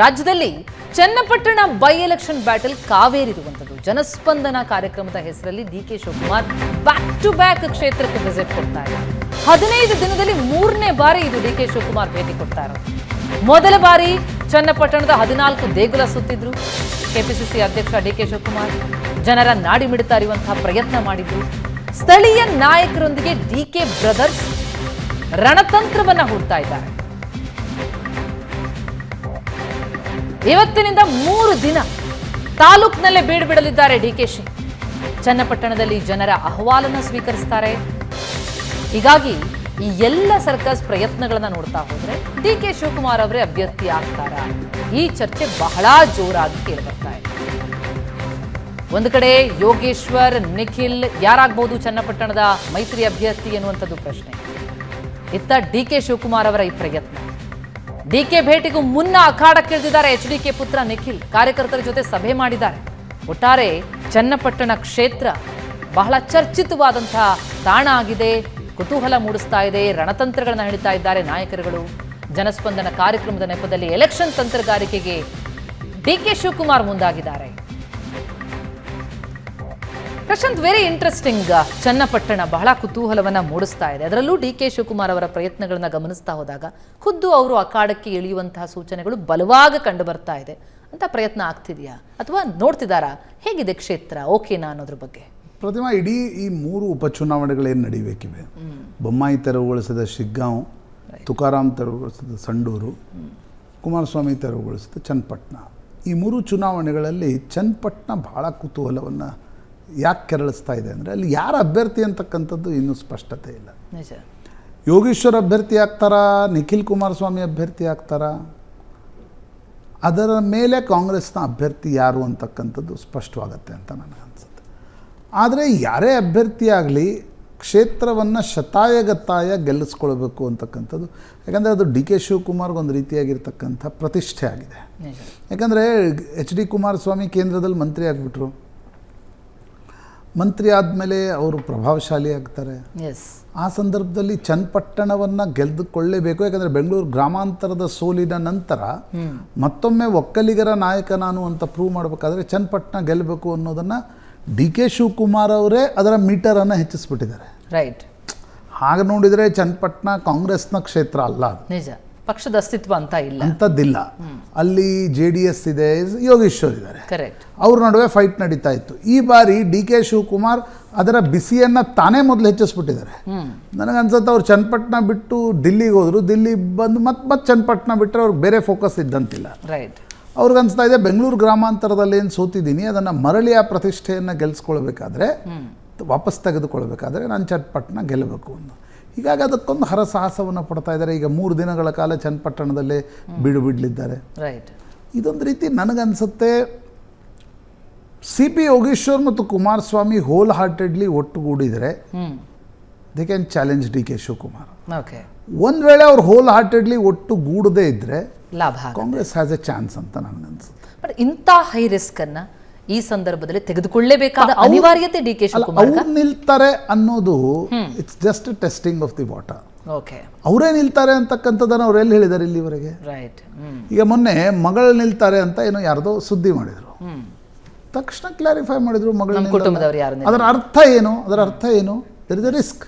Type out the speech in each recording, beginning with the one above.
ರಾಜ್ಯದಲ್ಲಿ Channapatna by election battle ಕಾವೇರಿರುವಂಥದ್ದು. ಜನಸ್ಪಂದನ ಕಾರ್ಯಕ್ರಮದ ಹೆಸರಲ್ಲಿ D K Shivakumar back to back ಕ್ಷೇತ್ರಕ್ಕೆ ವಿಸಿಟ್ ಕೊಡ್ತಾ ಹದಿನೈದು ದಿನದಲ್ಲಿ ಮೂರನೇ ಬಾರಿ ಇದು ಡಿ ಕೆ ಶಿವಕುಮಾರ್ ಭೇಟಿ ಕೊಡ್ತಾ ಮೊದಲ ಬಾರಿ ಚನ್ನಪಟ್ಟಣದ ಹದಿನಾಲ್ಕು ದೇಗುಲ ಸುತ್ತಿದ್ರು. ಕೆಪಿಸಿಸಿ ಅಧ್ಯಕ್ಷ ಡಿ ಕೆ ಶಿವಕುಮಾರ್ ಜನರ ನಾಡಿ ಮಿಡ್ತಾ ಇರುವಂತಹ ಪ್ರಯತ್ನ ಮಾಡಿದ್ರು. ಸ್ಥಳೀಯ ನಾಯಕರೊಂದಿಗೆ ಡಿ ಕೆ ಬ್ರದರ್ಸ್ ರಣತಂತ್ರವನ್ನ ಹುಡ್ತಾ ಇದ್ದಾರೆ. ಇವತ್ತಿನಿಂದ ಮೂರು ದಿನ ತಾಲೂಕ್ನಲ್ಲೇ ಬೀಡು ಬಿಡಲಿದ್ದಾರೆ ಡಿಕೆಶಿ ಚನ್ನಪಟ್ಟಣದಲ್ಲಿ ಜನರ ಅಹವಾಲನ್ನು ಸ್ವೀಕರಿಸ್ತಾರೆ. ಹೀಗಾಗಿ ಈ ಎಲ್ಲ ಸರ್ಕಸ್ ಪ್ರಯತ್ನಗಳನ್ನ ನೋಡ್ತಾ ಹೋದರೆ ಡಿ ಕೆ ಶಿವಕುಮಾರ್ ಅವರೇ ಅಭ್ಯರ್ಥಿ ಆಗ್ತಾರ. ಈ ಚರ್ಚೆ ಬಹಳ ಜೋರಾಗಿ ಕೇಳಿಬರ್ತಾ ಇದೆ. ಒಂದು ಕಡೆ ಯೋಗೇಶ್ವರ್, ನಿಖಿಲ್ ಯಾರಾಗ್ಬೋದು ಚನ್ನಪಟ್ಟಣದ ಮೈತ್ರಿ ಅಭ್ಯರ್ಥಿ ಎನ್ನುವಂಥದ್ದು ಪ್ರಶ್ನೆ. ಇತ್ತ ಡಿ ಕೆ ಶಿವಕುಮಾರ್ ಅವರ ಈ ಪ್ರಯತ್ನ. ಡಿ ಕೆ ಭೇಟಿಗೂ ಮುನ್ನ ಅಖಾಡಕ್ಕಿಳಿದಿದ್ದಾರೆ ಎಚ್ ಡಿಕೆ ಪುತ್ರ ನಿಖಿಲ್. ಕಾರ್ಯಕರ್ತರ ಜೊತೆ ಸಭೆ ಮಾಡಿದ್ದಾರೆ. ಒಟ್ಟಾರೆ ಚನ್ನಪಟ್ಟಣ ಕ್ಷೇತ್ರ ಬಹಳ ಚರ್ಚಿತವಾದಂತಹ ತಾಣ ಆಗಿದೆ. ಕುತೂಹಲ ಮೂಡಿಸ್ತಾ ಇದೆ. ರಣತಂತ್ರಗಳನ್ನು ಹೇಳ್ತಾ ಇದ್ದಾರೆ ನಾಯಕರುಗಳು. ಜನಸ್ಪಂದನ ಕಾರ್ಯಕ್ರಮದ ನೆಪದಲ್ಲಿ ಎಲೆಕ್ಷನ್ ತಂತ್ರಗಾರಿಕೆಗೆ ಡಿ ಕೆ ಶಿವಕುಮಾರ್ ಮುಂದಾಗಿದ್ದಾರೆ. ಪ್ರಶಾಂತ್ ವೆರಿ ಇಂಟ್ರೆಸ್ಟಿಂಗ್ ಚನ್ನಪಟ್ಟಣ ಬಹಳ ಕುತೂಹಲವನ್ನ ಮೂಡಿಸ್ತಾ ಇದೆ. ಅದರಲ್ಲೂ ಡಿ ಕೆ ಶಿವಕುಮಾರ್ ಅವರ ಪ್ರಯತ್ನಗಳನ್ನ ಗಮನಿಸ್ತಾ ಹೋದಾಗ ಖುದ್ದು ಅವರು ಅಖಾಡಕ್ಕೆ ಇಳಿಯುವಂತಹ ಸೂಚನೆಗಳು ಬಲವಾಗಿ ಕಂಡು ಬರ್ತಾ ಇದೆ. ಅಂತ ಪ್ರಯತ್ನ ಆಗ್ತಿದೆಯಾ? ಅಥವಾ ನೋಡ್ತಿದಾರಾ? ಹೇಗಿದೆ ಕ್ಷೇತ್ರ? ಓಕೆನಾ ಅನ್ನೋದ್ರ ಬಗ್ಗೆ. ಪ್ರತಿಮಾ ಇಡೀ ಈ ಮೂರು ಉಪಚುನಾವಣೆಗಳೇನು ನಡೀಬೇಕಿವೆ? ಬೊಮ್ಮಾಯಿ ತೆರವುಗೊಳಿಸಿದ ಶಿಗ್ಗಾಂವ್ ತುಕಾರಾಮ್ ತೆರವುಗೊಳಿಸಿದ ಸಂಡೂರು ಕುಮಾರಸ್ವಾಮಿ ತೆರವುಗೊಳಿಸಿದ ಚನ್ನಪಟ್ಟಣ. ಈ ಮೂರು ಚುನಾವಣೆಗಳಲ್ಲಿ ಚನ್ನಪಟ್ಟಣ ಬಹಳ ಕುತೂಹಲವನ್ನು ಯಾಕೆ ಕೆರಳಿಸ್ತಾ ಇದೆ ಅಂದರೆ ಅಲ್ಲಿ ಯಾರು ಅಭ್ಯರ್ಥಿ ಅಂತಕ್ಕಂಥದ್ದು ಇನ್ನೂ ಸ್ಪಷ್ಟತೆ ಇಲ್ಲ. ಯೋಗೇಶ್ವರ ಅಭ್ಯರ್ಥಿ ಆಗ್ತಾರಾ? ನಿಖಿಲ್ ಕುಮಾರಸ್ವಾಮಿ ಅಭ್ಯರ್ಥಿ ಆಗ್ತಾರಾ? ಅದರ ಮೇಲೆ ಕಾಂಗ್ರೆಸ್ನ ಅಭ್ಯರ್ಥಿ ಯಾರು ಅಂತಕ್ಕಂಥದ್ದು ಸ್ಪಷ್ಟವಾಗತ್ತೆ ಅಂತ ನನಗೆ ಅನಿಸುತ್ತೆ. ಆದರೆ ಯಾರೇ ಅಭ್ಯರ್ಥಿಯಾಗಲಿ ಕ್ಷೇತ್ರವನ್ನು ಶತಾಯಗತಾಯ ಗೆಲ್ಲಿಸ್ಕೊಳ್ಬೇಕು ಅಂತಕ್ಕಂಥದ್ದು ಯಾಕಂದರೆ ಅದು ಡಿ ಕೆ ಶಿವಕುಮಾರ್ಗೆ ಒಂದು ರೀತಿಯಾಗಿರ್ತಕ್ಕಂಥ ಪ್ರತಿಷ್ಠೆ ಆಗಿದೆ. ಯಾಕಂದರೆ ಎಚ್ ಡಿ ಕುಮಾರಸ್ವಾಮಿ ಕೇಂದ್ರದಲ್ಲಿ ಮಂತ್ರಿ ಆಗಿಬಿಟ್ರು. ಮಂತ್ರಿ ಆದಮೇಲೆ ಅವರು ಪ್ರಭಾವಶಾಲಿ ಆಗ್ತಾರೆ. ಆ ಸಂದರ್ಭದಲ್ಲಿ ಚನ್ನಪಟ್ಟಣವನ್ನು ಗೆದ್ದುಕೊಳ್ಳೇಬೇಕು ಯಾಕಂದರೆ ಬೆಂಗಳೂರು ಗ್ರಾಮಾಂತರದ ಸೋಲಿನ ನಂತರ ಮತ್ತೊಮ್ಮೆ ಒಕ್ಕಲಿಗರ ನಾಯಕ ನಾನು ಅಂತ ಪ್ರೂವ್ ಮಾಡಬೇಕಾದ್ರೆ ಚನ್ನಪಟ್ಟಣ ಗೆಲ್ಲಬೇಕು ಅನ್ನೋದನ್ನು ಡಿ ಕೆ ಶಿವಕುಮಾರ್ ಅವರೇ ಅದರ ಮೀಟರನ್ನು ಹೆಚ್ಚಿಸ್ಬಿಟ್ಟಿದ್ದಾರೆ. ರೈಟ್ ಹಾಗೆ ನೋಡಿದರೆ ಚನ್ನಪಟ್ಟಣ ಕಾಂಗ್ರೆಸ್ನ ಕ್ಷೇತ್ರ ಅಲ್ಲ ನಿಜ. ಪಕ್ಷದ ಅಸ್ತಿತ್ವ ಅಂತ ಇಲ್ಲ. ಅಂತದ್ದಿಲ್ಲ ಅಲ್ಲಿ ಜೆ ಡಿ ಎಸ್ ಇದೆ ಯೋಗೇಶ್ವರ್ ಇದ್ದಾರೆ ಕರೆಕ್ಟ್ ಅವ್ರ ನಡುವೆ ಫೈಟ್ ನಡೀತಾ ಇತ್ತು. ಈ ಬಾರಿ ಡಿ ಕೆ ಶಿವಕುಮಾರ್ ಅದರ ಬಿಸಿಯನ್ನ ತಾನೇ ಮೊದಲು ಹೆಚ್ಚಿಸ್ಬಿಟ್ಟಿದ್ದಾರೆ. ನನಗೆ ನನಗನ್ಸುತ್ತೆ ಅವ್ರು ಚನ್ನಪಟ್ಟಣ ಬಿಟ್ಟು ದಿಲ್ಲಿಗೆ ಹೋದ್ರು. ದಿಲ್ಲಿ ಬಂದು ಮತ್ತೆ ಮತ್ತೆ ಚನ್ನಪಟ್ಟಣ ಬಿಟ್ಟರೆ ಅವ್ರಿಗೆ ಬೇರೆ ಫೋಕಸ್ ಇದ್ದಂತಿಲ್ಲ. ರೈಟ್ ಅವ್ರಿಗೆ ಅನ್ಸ್ತಾ ಇದೆ ಬೆಂಗಳೂರು ಗ್ರಾಮಾಂತರದಲ್ಲಿ ಏನು ಸೋತಿದ್ದೀನಿ ಅದನ್ನು ಮರಳಿ ಆ ಪ್ರತಿಷ್ಠೆಯನ್ನು ಗೆಲ್ಲಿಸ್ಕೊಳ್ಬೇಕಾದ್ರೆ ವಾಪಸ್ ತೆಗೆದುಕೊಳ್ಬೇಕಾದ್ರೆ ನಾನು ಚನ್ನಪಟ್ಟಣ ಗೆಲ್ಲಬೇಕು ಅನ್ನೋ ಹೀಗಾಗಿ ಅದಕ್ಕೊಂದು ಹರಸಾಹಸವನ್ನು ಪಡ್ತಾ ಇದ್ದಾರೆ. ಈಗ ಮೂರು ದಿನಗಳ ಕಾಲ ಚನ್ನಪಟ್ಟಣದಲ್ಲೇ ಬಿಡು ಬಿಡಲಿದ್ದಾರೆ. ರೈಟ್ ಇದೊಂದು ರೀತಿ ನನಗನ್ಸುತ್ತೆ ಸಿ ಪಿ ಯೋಗೇಶ್ವರ್ ಮತ್ತು Kumaraswamy wholeheartedly ಒಟ್ಟುಗೂಡಿದರೆ they can challenge D K Shivakumar. Okay ಒಂದು ವೇಳೆ ಅವ್ರು ಹೋಲ್ ಹಾರ್ಟೆಡ್ಲಿ ಒಟ್ಟುಗೂಡದೇ ಇದ್ದರೆ ಲಾಭ ಕಾಂಗ್ರೆಸ್ ಹ್ಯಾಸ್ ಎ ಚಾನ್ಸ್ ಅಂತ ನನಗನ್ಸುತ್ತೆ. ಬಟ್ ಇಂಥ ಹೈ ರಿಸ್ಕ್ ಅನ್ನ ಈ ಸಂದರ್ಭದಲ್ಲಿ ತೆಗೆದುಕೊಳ್ಳೇಬೇಕಾದ ಅನಿವಾರ್ಯತೆ ಡಿ ಕೆ ಶಿವಕುಮಾರ್ ಅವ್ರು ನಿಲ್ತಾರೆ ಅನ್ನೋದು it's just testing of the water okay ಅವರೇ ನಿಲ್ತಾರೆ ಅಂತಕ್ಕಂಥದ್ದನ್ನು ಅವ್ರು ಎಲ್ಲಿ ಹೇಳಿದ್ದಾರೆ ಇಲ್ಲಿವರೆಗೆ? ರೈಟ್ ಈಗ ಮೊನ್ನೆ ಮಗಳು ನಿಲ್ತಾರೆ ಅಂತ ಏನೋ ಯಾರ್ದೋ ಸುದ್ದಿ ಮಾಡಿದ್ರು. ತಕ್ಷಣ ಕ್ಲಾರಿಫೈ ಮಾಡಿದ್ರು ಮಗಳ. ಕುಟುಂಬದವ್ರು ಯಾರು ಅದರ ಅರ್ಥ ಏನು? ಅದರ ಅರ್ಥ ಏನು? ದರ್ ಇಸ್ ಅ ರಿಸ್ಕ್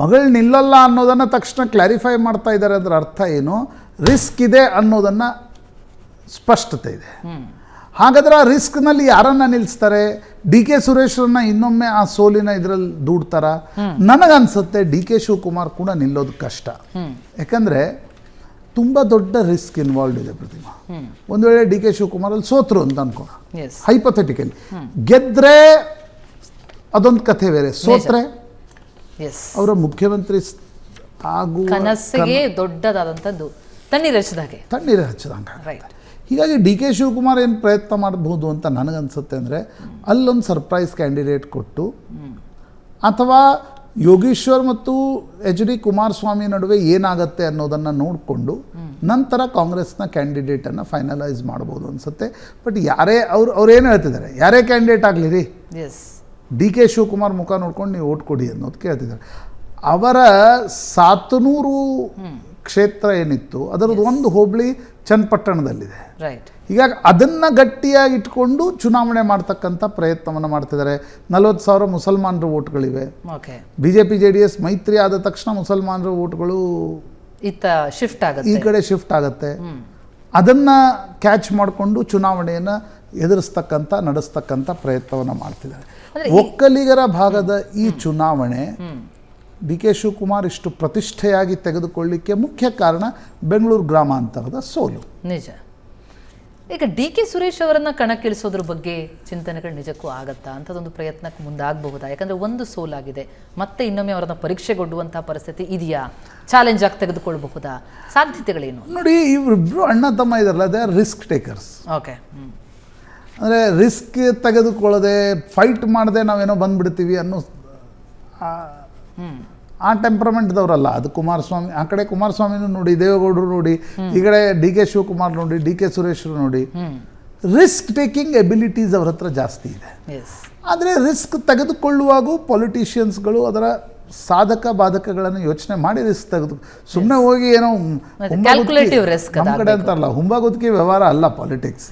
ಮಗಳು ನಿಲ್ಲಲ್ಲ ಅನ್ನೋದನ್ನು ತಕ್ಷಣ ಕ್ಲಾರಿಫೈ ಮಾಡ್ತಾ ಇದ್ದಾರೆ ಅದರ ಅರ್ಥ ಏನು? ರಿಸ್ಕ್ ಇದೆ ಅನ್ನೋದನ್ನು ಸ್ಪಷ್ಟತೆ ಇದೆ. ಹಾಗಾದ್ರೆ ಆ ರಿಸ್ಕ್ನಲ್ಲಿ ಯಾರನ್ನ ನಿಲ್ಲಿಸ್ತಾರೆ ಡಿ ಕೆ ಸುರೇಶ್ರನ್ನ ಇನ್ನೊಮ್ಮೆ ಆ ಸೋಲಿನ ಇದರಲ್ಲಿ ದೂಡ್ತಾರ? ನನಗನ್ಸುತ್ತೆ ಡಿ ಕೆ ಶಿವಕುಮಾರ್ ಕೂಡ ನಿಲ್ಲೋದು ಕಷ್ಟ. ಯಾಕಂದರೆ ತುಂಬ ದೊಡ್ಡ ರಿಸ್ಕ್ ಇನ್ವಾಲ್ವ್ ಇದೆ ಪ್ರತಿಮಾ. ಒಂದು ವೇಳೆ ಡಿ ಕೆ ಶಿವಕುಮಾರ್ ಅಲ್ಲಿ ಸೋತ್ರು ಅಂತ ಅನ್ಕೋಣ ಹೈಪೊಥೆಟಿಕಲಿ ಗೆದ್ರೆ ಅದೊಂದು ಕಥೆ ಬೇರೆ. ಸೋತ್ರೆ ಅವರ ಮುಖ್ಯಮಂತ್ರಿ ಆಗುವ ಕನಸಿಗೆ ದೊಡ್ಡದಾದಂಥದ್ದು. ತಣ್ಣೀರು ಹಚ್ಚಿದಂಗೆ ರೈಟ್ ಹೀಗಾಗಿ ಡಿ ಕೆ ಶಿವಕುಮಾರ್ ಏನು ಪ್ರಯತ್ನ ಮಾಡಬಹುದು ಅಂತ ನನಗನ್ಸುತ್ತೆ ಅಂದರೆ ಅಲ್ಲೊಂದು ಸರ್ಪ್ರೈಸ್ ಕ್ಯಾಂಡಿಡೇಟ್ ಕೊಟ್ಟು ಅಥವಾ ಯೋಗೀಶ್ವರ್ ಮತ್ತು ಎಚ್ ಡಿ ಕುಮಾರಸ್ವಾಮಿ ನಡುವೆ ಏನಾಗುತ್ತೆ ಅನ್ನೋದನ್ನು ನೋಡಿಕೊಂಡು ನಂತರ ಕಾಂಗ್ರೆಸ್ನ ಕ್ಯಾಂಡಿಡೇಟನ್ನು ಫೈನಲೈಸ್ ಮಾಡ್ಬೋದು ಅನಿಸುತ್ತೆ. ಬಟ್ ಯಾರೇ ಅವ್ರು ಅವ್ರು ಏನು ಹೇಳ್ತಿದ್ದಾರೆ? ಯಾರೇ ಕ್ಯಾಂಡಿಡೇಟ್ ಆಗಲಿ ರೀ ಎಸ್ ಡಿ ಕೆ ಶಿವಕುಮಾರ್ ಮುಖ ನೋಡ್ಕೊಂಡು ನೀವು ಓಟ್ ಕೊಡಿ ಅನ್ನೋದು ಕೇಳ್ತಿದ್ದಾರೆ. ಅವರ ಸಾತನೂರು ಕ್ಷೇತ್ರ ಏನಿತ್ತು ಅದರದ್ದು ಒಂದು ಹೋಬಳಿ ಚನ್ನಪಟ್ಟಣದಲ್ಲಿದೆ ರೈಟ್ ಹೀಗಾಗಿ ಅದನ್ನು ಗಟ್ಟಿಯಾಗಿ ಇಟ್ಕೊಂಡು ಚುನಾವಣೆ ಮಾಡ್ತಕ್ಕಂಥ ಪ್ರಯತ್ನವನ್ನು ಮಾಡ್ತಿದ್ದಾರೆ. ನಲವತ್ತು ಸಾವಿರ ಮುಸಲ್ಮಾನರ ಓಟ್ಗಳಿವೆ B J P J D S ಮೈತ್ರಿ ಆದ ತಕ್ಷಣ ಮುಸಲ್ಮಾನರ ಓಟ್ಗಳು ಇತ್ತ ಶಿಫ್ಟ್ ಈ ಕಡೆ ಶಿಫ್ಟ್ ಆಗುತ್ತೆ. ಅದನ್ನ ಕ್ಯಾಚ್ ಮಾಡಿಕೊಂಡು ಚುನಾವಣೆಯನ್ನು ಎದುರಿಸ್ತಕ್ಕಂಥ ನಡೆಸ್ತಕ್ಕಂಥ ಪ್ರಯತ್ನವನ್ನು ಮಾಡ್ತಿದ್ದಾರೆ. ಒಕ್ಕಲಿಗರ ಭಾಗದ ಈ ಚುನಾವಣೆ ಡಿ ಕೆ ಶಿವಕುಮಾರ್ ಇಷ್ಟು ಪ್ರತಿಷ್ಠೆಯಾಗಿ ತೆಗೆದುಕೊಳ್ಳಿಕ್ಕೆ ಮುಖ್ಯ ಕಾರಣ ಬೆಂಗಳೂರು ಗ್ರಾಮಾಂತರದ ಸೋಲು. ನಿಜ. ಈಗ ಡಿ ಕೆ ಸುರೇಶ್ ಅವರನ್ನು ಕಣಕ್ಕಿಳಿಸೋದ್ರ ಬಗ್ಗೆ ಚಿಂತನೆಗಳು ನಿಜಕ್ಕೂ ಆಗತ್ತಾ? ಅಂಥದ್ದೊಂದು ಪ್ರಯತ್ನಕ್ಕೆ ಮುಂದಾಗಬಹುದಾ? ಯಾಕಂದರೆ ಒಂದು ಸೋಲಾಗಿದೆ. ಮತ್ತೆ ಇನ್ನೊಮ್ಮೆ ಅವರನ್ನು ಪರೀಕ್ಷೆಗೊಡುವಂತಹ ಪರಿಸ್ಥಿತಿ ಇದೆಯಾ? ಚಾಲೆಂಜ್ ಆಗಿ ತೆಗೆದುಕೊಳ್ಬಹುದಾ? ಸಾಧ್ಯತೆಗಳೇನು? ನೋಡಿ ಇವರಿಬ್ಬರು ಅಣ್ಣ ತಮ್ಮ ಇದರಲ್ಲ they are risk takers okay ಅಂದರೆ ರಿಸ್ಕ್ ತೆಗೆದುಕೊಳ್ಳದೆ ಫೈಟ್ ಮಾಡದೆ ನಾವೇನೋ ಬಂದ್ಬಿಡ್ತೀವಿ ಅನ್ನೋ ಆ- ಟೆಂಪ್ರಮೆಂಟ್ದವರಲ್ಲ ಅದು ಕುಮಾರಸ್ವಾಮಿ ಆ ಕಡೆ ಕುಮಾರಸ್ವಾಮಿನೂ ನೋಡಿ ದೇವೇಗೌಡರು ನೋಡಿ ಈ ಕಡೆ ಡಿ ಕೆ ಶಿವಕುಮಾರ್ ನೋಡಿ ಡಿ ಕೆ ಸುರೇಶ್ರು ನೋಡಿ ರಿಸ್ಕ್ ಟೇಕಿಂಗ್ ಎಬಿಲಿಟೀಸ್ ಅವ್ರ ಹತ್ರ ಜಾಸ್ತಿ ಇದೆ. ಆದರೆ ರಿಸ್ಕ್ ತೆಗೆದುಕೊಳ್ಳುವಾಗೂ ಪೊಲಿಟಿಷಿಯನ್ಸ್ಗಳು ಅದರ ಸಾಧಕ ಬಾಧಕಗಳನ್ನು ಯೋಚನೆ ಮಾಡಿ ರಿಸ್ಕ್ ತೆಗೆದು ಸುಮ್ಮನೆ ಹೋಗಿ ಏನೋ ನಮ್ಮ ಕಡೆ ಅಂತಾರಲ್ಲ ಹುಂಬಗುತ್ತಿಗೆ ವ್ಯವಹಾರ ಅಲ್ಲ politics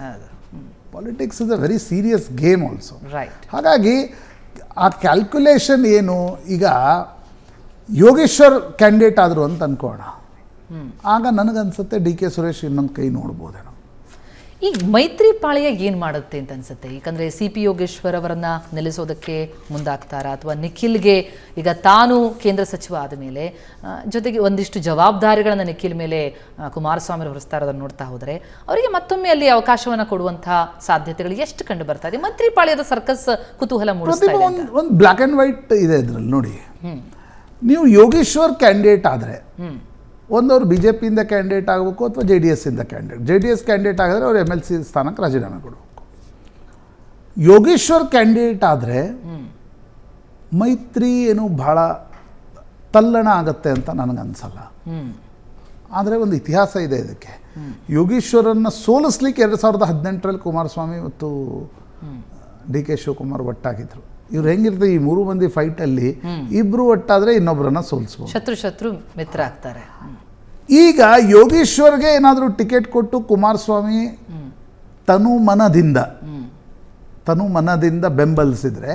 politics is a very serious game also right ಹಾಗಾಗಿ ಆ ಕ್ಯಾಲ್ಕುಲೇಷನ್ ಏನು? ಈಗ ಯೋಗೇಶ್ವರ್ ಕ್ಯಾಂಡಿಡೇಟ್ ಆದರು ಅಂತ ಅನ್ಕೋಣ. ಆಗ ನನಗನ್ಸುತ್ತೆ ಡಿ ಕೆ ಸುರೇಶ್ ಇನ್ನೊಂದು ಕೈ ನೋಡ್ಬೋದೇನೋ. ಈ ಮೈತ್ರಿ ಪಾಳ್ಯ ಏನು ಮಾಡುತ್ತೆ ಅಂತ ಅನ್ಸುತ್ತೆ? ಯಾಕಂದರೆ ಸಿ ಪಿ ಯೋಗೇಶ್ವರ್ ಅವರನ್ನು ನಿಲ್ಲಿಸೋದಕ್ಕೆ ಮುಂದಾಗ್ತಾರಾ? ಅಥವಾ ನಿಖಿಲ್ಗೆ ಈಗ ತಾನು ಕೇಂದ್ರ ಸಚಿವ ಆದ ಮೇಲೆ ಜೊತೆಗೆ ಒಂದಿಷ್ಟು ಜವಾಬ್ದಾರಿಗಳನ್ನು ನಿಖಿಲ್ ಮೇಲೆ ಕುಮಾರಸ್ವಾಮಿ ಹೊರಿಸ್ತಾ ಇರೋದನ್ನು ನೋಡ್ತಾ ಹೋದರೆ ಅವರಿಗೆ ಮತ್ತೊಮ್ಮೆ ಅಲ್ಲಿ ಅವಕಾಶವನ್ನು ಕೊಡುವಂಥ ಸಾಧ್ಯತೆಗಳು ಎಷ್ಟು ಕಂಡು ಬರ್ತಾ ಇದೆ? ಮೈತ್ರಿ ಪಾಳ್ಯದ ಸರ್ಕಸ್ ಕುತೂಹಲ ಮೂಡಿಸ್ತಾ ಇದೆ ಒಂದು ಬ್ಲ್ಯಾಕ್ ಆ್ಯಂಡ್ ವೈಟ್ ಇದೆ ಇದರಲ್ಲಿ ನೋಡಿ. ಹ್ಮ್. ನೀವು ಯೋಗೇಶ್ವರ್ ಕ್ಯಾಂಡಿಡೇಟ್ ಆದರೆ ಒಂದವರು ಬಿ ಜೆ ಪಿಯಿಂದ ಕ್ಯಾಂಡಿಡೇಟ್ ಆಗಬೇಕು ಅಥವಾ J D ಎಸ್ಸಿಂದ candidate? J D S candidate ಆಗಿದ್ರೆ ಅವ್ರು ಎಂ ಎಲ್ ಸಿ ಸ್ಥಾನಕ್ಕೆ ರಾಜೀನಾಮೆ ಕೊಡಬೇಕು. ಯೋಗೇಶ್ವರ್ ಕ್ಯಾಂಡಿಡೇಟ್ ಆದರೆ ಮೈತ್ರಿ ಏನು ಭಾಳ ತಲ್ಲಣ ಆಗತ್ತೆ ಅಂತ ನನಗೆ ಅನ್ಸಲ್ಲ ಆದರೆ ಒಂದು ಇತಿಹಾಸ ಇದೆ ಇದಕ್ಕೆ. ಯೋಗೇಶ್ವರನ್ನು ಸೋಲಿಸ್ಲಿಕ್ಕೆ ಎರಡು ಸಾವಿರದ ಹದಿನೆಂಟರಲ್ಲಿ ಕುಮಾರಸ್ವಾಮಿ ಮತ್ತು ಡಿ ಕೆ ಶಿವಕುಮಾರ್ ಒಟ್ಟಾಗಿದ್ರು. ಇವ್ರು ಹೆಂಗಿರ್ತದೆ ಈ ಮೂರು ಮಂದಿ ಫೈಟಲ್ಲಿ ಇಬ್ಬರು ಒಟ್ಟಾದರೆ ಇನ್ನೊಬ್ಬರನ್ನ ಸೋಲಿಸ್ಬೋದು. ಶತ್ರು ಶತ್ರು ಮಿತ್ರ ಆಗ್ತಾರೆ. ಈಗ ಯೋಗೇಶ್ವರ್ಗೆ ಏನಾದರೂ ಟಿಕೆಟ್ ಕೊಟ್ಟು ಕುಮಾರಸ್ವಾಮಿ ತನು ಮನದಿಂದ ತನು ಮನದಿಂದ ಬೆಂಬಲಿಸಿದ್ರೆ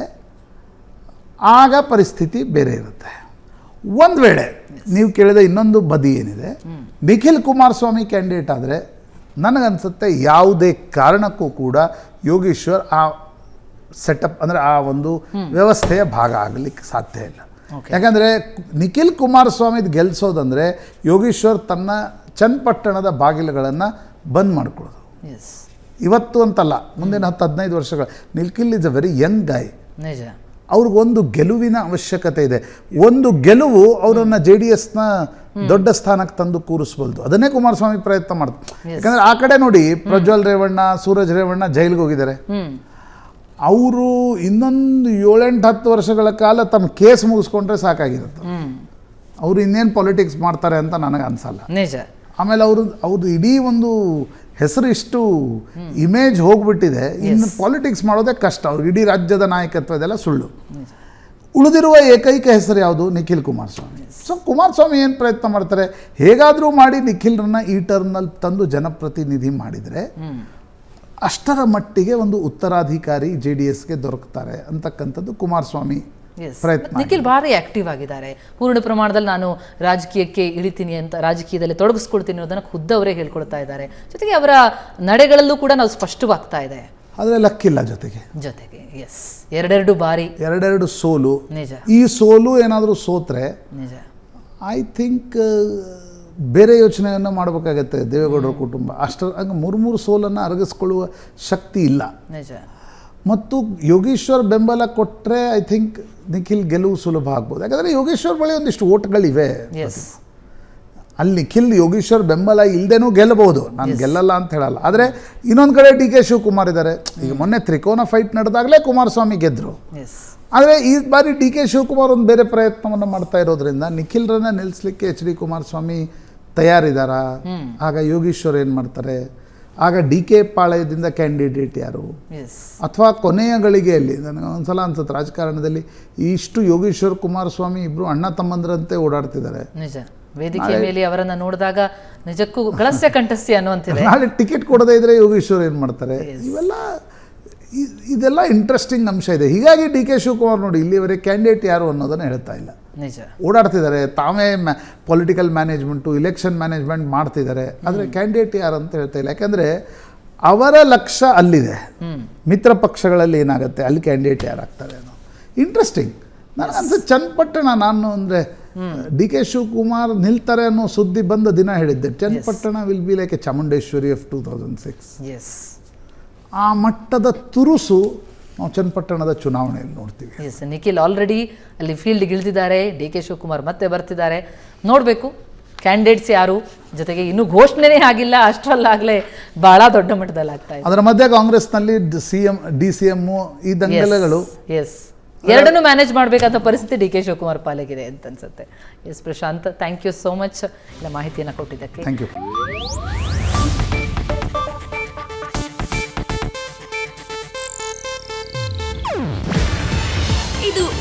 ಆಗ ಪರಿಸ್ಥಿತಿ ಬೇರೆ ಇರುತ್ತೆ. ಒಂದು ವೇಳೆ ನೀವು ಕೇಳಿದ ಇನ್ನೊಂದು ಬದಿ ಏನಿದೆ ನಿಖಿಲ್ ಕುಮಾರಸ್ವಾಮಿ ಕ್ಯಾಂಡಿಡೇಟ್ ಆದರೆ ನನಗನ್ಸುತ್ತೆ ಯಾವುದೇ ಕಾರಣಕ್ಕೂ ಕೂಡ ಯೋಗೇಶ್ವರ್ ಆ ಸೆಟಪ್ ಅಂದರೆ ಆ ಒಂದು ವ್ಯವಸ್ಥೆಯ ಭಾಗ ಆಗಲಿಕ್ಕೆ ಸಾಧ್ಯ ಇಲ್ಲ. ಯಾಕಂದರೆ ನಿಖಿಲ್ ಕುಮಾರಸ್ವಾಮಿದು ಗೆಲ್ಲಿಸೋದಂದರೆ ಯೋಗೇಶ್ವರ್ ತನ್ನ ಚನ್ನಪಟ್ಟಣದ ಬಾಗಿಲುಗಳನ್ನು ಬಂದ್ ಮಾಡ್ಕೊಳ್ಳೋದು. ಇವತ್ತು ಅಂತಲ್ಲ ಮುಂದಿನ ಹತ್ತು ಹದಿನೈದು ವರ್ಷಗಳ Nikhil is a very young guy ನಿಜ. ಅವ್ರಿಗೊಂದು ಗೆಲುವಿನ ಅವಶ್ಯಕತೆ ಇದೆ. ಒಂದು ಗೆಲುವು ಅವರನ್ನು ಜೆ ಡಿ ಎಸ್ನ ದೊಡ್ಡ ಸ್ಥಾನಕ್ಕೆ ತಂದು ಕೂರಿಸ್ಬೋದು. ಅದನ್ನೇ ಕುಮಾರಸ್ವಾಮಿ ಪ್ರಯತ್ನ ಮಾಡ್ತಾರೆ. ಯಾಕಂದ್ರೆ ಆ ಕಡೆ ನೋಡಿ ಪ್ರಜ್ವಲ್ ರೇವಣ್ಣ ಸೂರಜ್ ರೇವಣ್ಣ ಜೈಲಿಗೆ ಹೋಗಿದ್ದಾರೆ. ಅವರು ಇನ್ನೊಂದು ಏಳೆಂಟು ಹತ್ತು ವರ್ಷಗಳ ಕಾಲ ತಮ್ಮ ಕೇಸ್ ಮುಗಿಸ್ಕೊಂಡ್ರೆ ಸಾಕಾಗಿರುತ್ತೆ. ಅವರು ಇನ್ನೇನು ಪಾಲಿಟಿಕ್ಸ್ ಮಾಡ್ತಾರೆ ಅಂತ ನನಗೆ ಅನ್ಸಲ್ಲ. ನಿಜ. ಆಮೇಲೆ ಅವರು ಅವ್ರದ್ದು ಇಡೀ ಒಂದು ಹೆಸರು ಇಷ್ಟು ಇಮೇಜ್ ಹೋಗ್ಬಿಟ್ಟಿದೆ. ಇನ್ನು ಪಾಲಿಟಿಕ್ಸ್ ಮಾಡೋದೇ ಕಷ್ಟ. ಅವ್ರು ಇಡೀ ರಾಜ್ಯದ ನಾಯಕತ್ವ ಇದೆಲ್ಲ ಸುಳ್ಳು. ಉಳಿದಿರುವ ಏಕೈಕ ಹೆಸರು ಯಾವುದು? ನಿಖಿಲ್ ಕುಮಾರಸ್ವಾಮಿ. ಸೊ ಕುಮಾರಸ್ವಾಮಿ ಏನು ಪ್ರಯತ್ನ ಮಾಡ್ತಾರೆ? ಹೇಗಾದರೂ ಮಾಡಿ ನಿಖಿಲ್ರನ್ನ ಈ ಟರ್ಮ್ನಲ್ಲಿ ತಂದು ಜನಪ್ರತಿನಿಧಿ ಮಾಡಿದರೆ ಅಷ್ಟರ ಮಟ್ಟಿಗೆ ಒಂದು ಉತ್ತರಾಧಿಕಾರಿ ಜೆ ಡಿ ಎಸ್ಗೆ ದೊರಕ್ತಾರೆ ಅಂತಕ್ಕಂಥದ್ದು ಕುಮಾರಸ್ವಾಮಿ ಪ್ರಯತ್ನ ನಿಖಿಲ್ ಭಾರಿ ಆಕ್ಟಿವ್ ಆಗಿದ್ದಾರೆ. ಪೂರ್ಣ ಪ್ರಮಾಣದಲ್ಲಿ ನಾನು ರಾಜಕೀಯಕ್ಕೆ ಇಳಿತೀನಿ ಅಂತ ರಾಜಕೀಯದಲ್ಲಿ ತೊಡಗಿಸ್ಕೊಳ್ತೀನಿ ಅನ್ನೋದನ್ನು ಖುದ್ದವರೇ ಹೇಳ್ಕೊಳ್ತಾ ಇದ್ದಾರೆ. ಜೊತೆಗೆ ಅವರ ನಡೆಗಳಲ್ಲೂ ಕೂಡ ನಾವು ಸ್ಪಷ್ಟವಾಗ್ತಾ ಇದೆ. ಆದರೆ ಲಕ್ಕಿಲ್ಲ ಜೊತೆಗೆ. ಜೊತೆಗೆ ಎಸ್ ಎರಡೆರಡು ಬಾರಿ. ಎರಡೆರಡು ಸೋಲು. ನಿಜ. ಈ ಸೋಲು ಏನಾದರೂ ಸೋತ್ರೆ ನಿಜ. ಐ ಥಿಂಕ್ ಬೇರೆ ಯೋಚನೆಯನ್ನು ಮಾಡಬೇಕಾಗತ್ತೆ. ದೇವೇಗೌಡರ ಕುಟುಂಬ. ಅಷ್ಟರ ಹಂಗೆ ಮೂರು ಮೂರು ಸೋಲನ್ನು ಅರಗಿಸ್ಕೊಳ್ಳುವ ಶಕ್ತಿ ಇಲ್ಲ. ಮತ್ತು ಯೋಗೇಶ್ವರ್ ಬೆಂಬಲ ಕೊಟ್ಟರೆ ಐ ಥಿಂಕ್ ನಿಖಿಲ್ ಗೆಲುವು ಸುಲಭ ಆಗ್ಬೋದು. ಯಾಕಂದರೆ ಯೋಗೇಶ್ವರ್ ಬಳಿ ಒಂದಿಷ್ಟು ಓಟ್ಗಳಿವೆ. ಅಲ್ಲಿ ನಿಖಿಲ್ ಯೋಗೇಶ್ವರ್ ಬೆಂಬಲ ಇಲ್ಲದೇನೂ ಗೆಲ್ಲಬಹುದು. ನಾನು ಗೆಲ್ಲಲ್ಲ ಅಂತ ಹೇಳಲ್ಲ. ಆದರೆ ಇನ್ನೊಂದು ಕಡೆ ಡಿ ಕೆ ಶಿವಕುಮಾರ್ ಇದ್ದಾರೆ ಈಗ ಮೊನ್ನೆ ತ್ರಿಕೋನ ಫೈಟ್ ನಡೆದಾಗಲೇ ಕುಮಾರಸ್ವಾಮಿ ಗೆದ್ದರು ಆದರೆ ಈ ಬಾರಿ ಡಿ ಕೆ ಶಿವಕುಮಾರ್ ಒಂದು ಬೇರೆ ಪ್ರಯತ್ನವನ್ನು ಮಾಡ್ತಾ ಇರೋದ್ರಿಂದ ನಿಖಿಲ್ರನ್ನ ನಿಲ್ಲಿಸಲಿಕ್ಕೆ ಎಚ್ ಡಿ ಕುಮಾರಸ್ವಾಮಿ ತಯಾರಿದ್ದಾರಾ ಆಗ ಯೋಗೀಶ್ವರ್ ಏನು ಮಾಡ್ತಾರೆ? ಆಗ ಡಿ ಕೆ ಪಾಳಯದಿಂದ ಕ್ಯಾಂಡಿಡೇಟ್ ಯಾರು? ಅಥವಾ ಕೊನೆಯ ಗಳಿಗೆಯಲ್ಲಿ ನನಗೆ ಒಂದ್ಸಲ ಅನ್ಸುತ್ತೆ ರಾಜಕಾರಣದಲ್ಲಿ ಇಷ್ಟು ಯೋಗೇಶ್ವರ್ ಕುಮಾರಸ್ವಾಮಿ ಇಬ್ರು ಅಣ್ಣ ತಮ್ಮಂದ್ರಂತೆ ಓಡಾಡ್ತಿದ್ದಾರೆ. ನಿಜ. ವೇದಿಕೆ ಮೇಲೆ ಅವರನ್ನ ನೋಡಿದಾಗ ನಿಜಕ್ಕೂ ಗಳಸ್ಯ ಕಂಠಸ್ಯ ಅನ್ನುವಂತಿದೆ. ನಾಳೆ ಟಿಕೆಟ್ ಕೊಡದೇ ಇದ್ರೆ ಯೋಗೇಶ್ವರ್ ಏನು ಮಾಡ್ತಾರೆ? ಇವೆಲ್ಲ ಇದೆಲ್ಲ ಇಂಟ್ರೆಸ್ಟಿಂಗ್ ಅಂಶ ಇದೆ. ಹೀಗಾಗಿ ಡಿ ಕೆ ಶಿವಕುಮಾರ್ ನೋಡಿ ಇಲ್ಲಿವರೆಗೆ ಕ್ಯಾಂಡಿಡೇಟ್ ಯಾರು ಅನ್ನೋದನ್ನ ಹೇಳ್ತಾ ಇಲ್ಲ. ನಿಜ. ಓಡಾಡ್ತಿದ್ದಾರೆ. ತಾವೇ ಮ್ಯಾ ಪೊಲಿಟಿಕಲ್ ಮ್ಯಾನೇಜ್ಮೆಂಟು ಇಲೆಕ್ಷನ್ ಮ್ಯಾನೇಜ್ಮೆಂಟ್ ಮಾಡ್ತಿದ್ದಾರೆ. ಆದರೆ ಕ್ಯಾಂಡಿಡೇಟ್ ಯಾರು ಅಂತ ಹೇಳ್ತಾ ಇಲ್ಲ. ಯಾಕಂದರೆ ಅವರ ಲಕ್ಷ್ಯ ಅಲ್ಲಿದೆ. ಮಿತ್ರ ಪಕ್ಷಗಳಲ್ಲಿ ಏನಾಗುತ್ತೆ? ಅಲ್ಲಿ ಕ್ಯಾಂಡಿಡೇಟ್ ಯಾರಾಗ್ತಾರೆ ಅನ್ನೋ. ಇಂಟ್ರೆಸ್ಟಿಂಗ್ ನಾನು ಅನ್ಸುತ್ತೆ ಚನ್ನಪಟ್ಟಣ ನಾನು ಅಂದರೆ ಡಿ ಕೆ ಶಿವಕುಮಾರ್ ನಿಲ್ತಾರೆ ಅನ್ನೋ ಸುದ್ದಿ ಬಂದ ದಿನ ಹೇಳಿದ್ದೆ. Channapatna will be like a Chamundeshwari of two thousand six yes ಆ ಮಟ್ಟದ ತುರುಸು ನಾವು ಚನ್ನಪಟ್ಟಣದ ಚುನಾವಣೆಯಲ್ಲಿ ನೋಡ್ತೀವಿ. ಎಸ್ ನಿಖಿಲ್ ಆಲ್ರೆಡಿ ಅಲ್ಲಿ ಫೀಲ್ಡ್ಗೆ ಇಳಿದಿದ್ದಾರೆ ಡಿ ಕೆ ಶಿವಕುಮಾರ್ ಮತ್ತೆ ಬರ್ತಿದ್ದಾರೆ. ನೋಡಬೇಕು ಕ್ಯಾಂಡಿಡೇಟ್ಸ್ ಯಾರು? ಜೊತೆಗೆ ಇನ್ನೂ ಘೋಷಣೆನೇ ಆಗಿಲ್ಲ ಅಷ್ಟರಲ್ಲಾಗಲೇ ಬಹಳ ದೊಡ್ಡ ಮಟ್ಟದಲ್ಲಿ ಆಗ್ತಾ ಇದೆ. ಅದರ ಮಧ್ಯೆ ಕಾಂಗ್ರೆಸ್ನಲ್ಲಿ C M D C M ಈ ದಂಗಲಗಳು. ಎಸ್ ಎರಡನ್ನೂ ಮ್ಯಾನೇಜ್ ಮಾಡಬೇಕಾದ ಪರಿಸ್ಥಿತಿ ಡಿ ಕೆ ಶಿವಕುಮಾರ್ ಪಾಲಿಗಿದೆ ಅಂತ ಅನ್ಸುತ್ತೆ. Yes Prashant thank you so much ಇಲ್ಲ ಮಾಹಿತಿಯನ್ನು ಕೊಟ್ಟಿದ್ದಕ್ಕೆ. Thank you